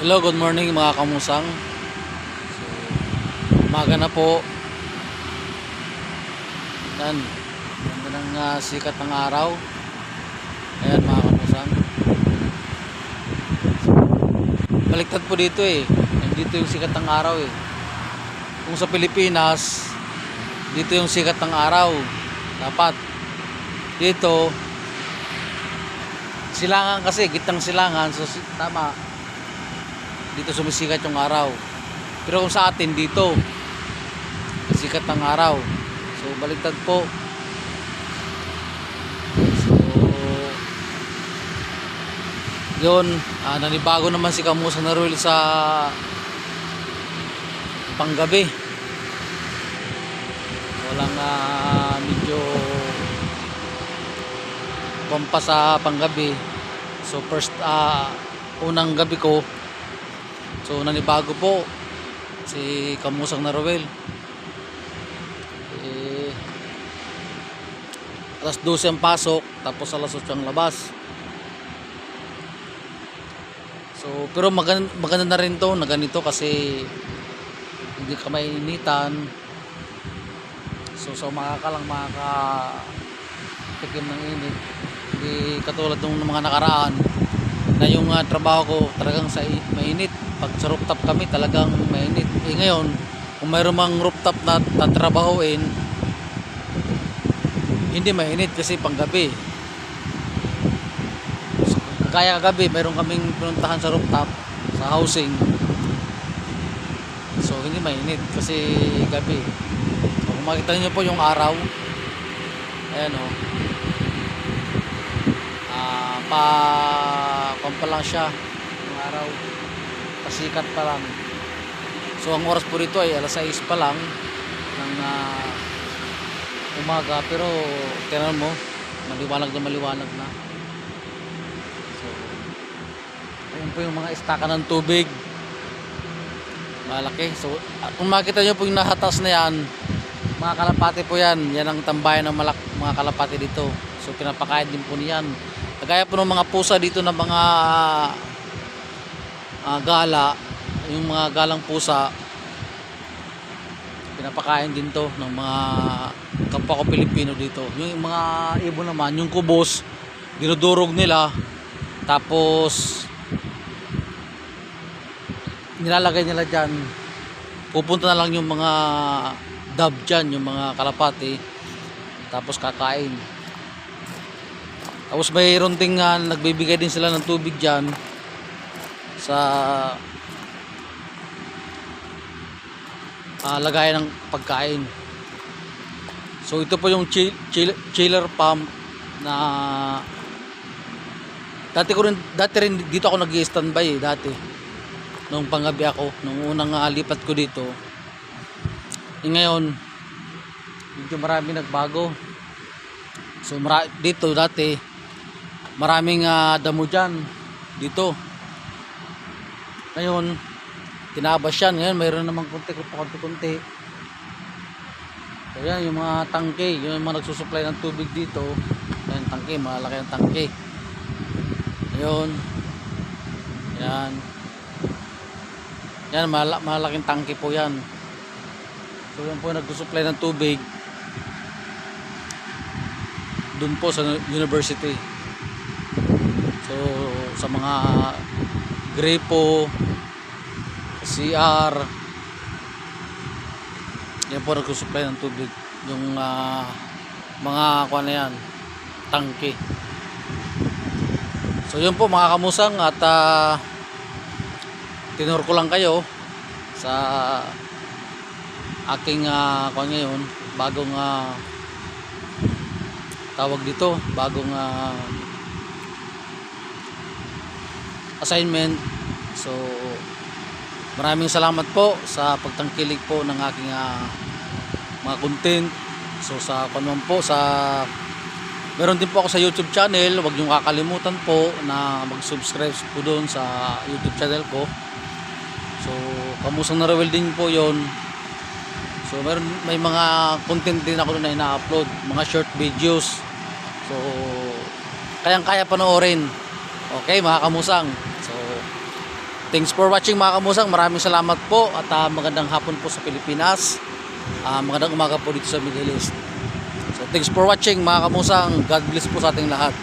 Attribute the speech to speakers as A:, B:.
A: Hello, good morning mga kamusang. So, umaga na po. Yan. Ganda ng ah, sikat ng araw. Ayan mga kamusang. Baliktad po dito eh. Dito yung sikat ng araw eh. Kung sa Pilipinas, dito yung sikat ng araw. Dapat. Dito, silangan kasi, gitang silangan. So, tama dito sumisikat yung araw. Pero kung sa atin dito sikat ng araw. So baliktad po. So yun ah, nanibago naman si Kamusa na Ruel sa panggabi. Walang ah, medyo pampa sa panggabi. So first ah, unang gabi ko So nanibago po si Kamusang na Roel. Eh, alas 12 ang pasok tapos alas 8 ang labas. So pero maganda, maganda na rin to na ganito kasi hindi ka mainitan. So so makaka lang makaka tikim ng init. Hindi katulad ng mga nakaraan na yung ah, trabaho ko talagang sa mainit. Pag sa rooftop kami talagang mainit. Eh ngayon kung mayroon mang rooftop na tatrabahoin hindi mainit kasi panggabi. Kaya kagabi mayroon kaming pinuntahan sa rooftop sa housing. So hindi mainit kasi gabi. So, kung makita niyo po yung araw ayan o ah pa kung pa lang siya. Yung araw pasikat pa lang. So ang oras po rito ay alas 6 pa lang ng ah, umaga. Pero tingnan mo maliwanag na maliwanag na. So ayun po yung mga istaka ng tubig. Malaki. So ah, kung makita nyo po yung nahatas na yan mga kalapati po yan. Yan ang tambayan ng malak mga kalapati dito. So pinapakain din po niyan kagaya po ng mga pusa dito na mga ah, gala yung mga galang pusa pinapakain din to ng mga kapwa ko Pilipino dito. Yung mga ibon naman yung kubos dinudurog nila. Tapos nilalagay nila dyan. Pupunta na lang yung mga dab dyan yung mga kalapati. Tapos kakain tapos mayroon ding ah, nagbibigay din sila ng tubig dyan sa ah, lagayan ng pagkain. So ito po yung chill, chill, chiller pump na dati ko rin dati rin dito ako nag-standby eh dati. Nung panggabi ako nung unang lipat ko dito. Eh, ngayon medyo marami nagbago. So mara, dito dati maraming ah, damo dyan dito ngayon, tinabas yan. Ngayon, mayroon namang konti konti konti. So yan, yung mga tangke, yung mga nagsusupply ng tubig dito. Yan, tangke, malaki ang tangke. Ayun. Yan. Yan, mala malaking tangke po yan. So yan po nagsusupply ng tubig. Doon po sa university. So, sa mga gripo, CR, yan po nagsusupply ng tubig. Yung ah, mga kuha na yan, tangke. So yun po mga kamusang at uh, tinur ko lang kayo sa aking uh, kuha ngayon, bagong ah, tawag dito, bagong ah, assignment. So, maraming salamat po sa pagtangkilik po ng aking ah, mga content. So, sa kanuman po, sa meron din po ako sa YouTube channel. Huwag niyong kakalimutan po na mag-subscribe po doon sa YouTube channel ko. So, kamusang na din po yon So, meron, may mga content din ako na ina-upload. Mga short videos. So, kayang-kaya panoorin. Okay, mga kamusang. Thanks for watching mga kamusang. Maraming salamat po at ah, magandang hapon po sa Pilipinas. Ah, magandang umaga po dito sa Middle East. So thanks for watching mga kamusang. God bless po sa ating lahat.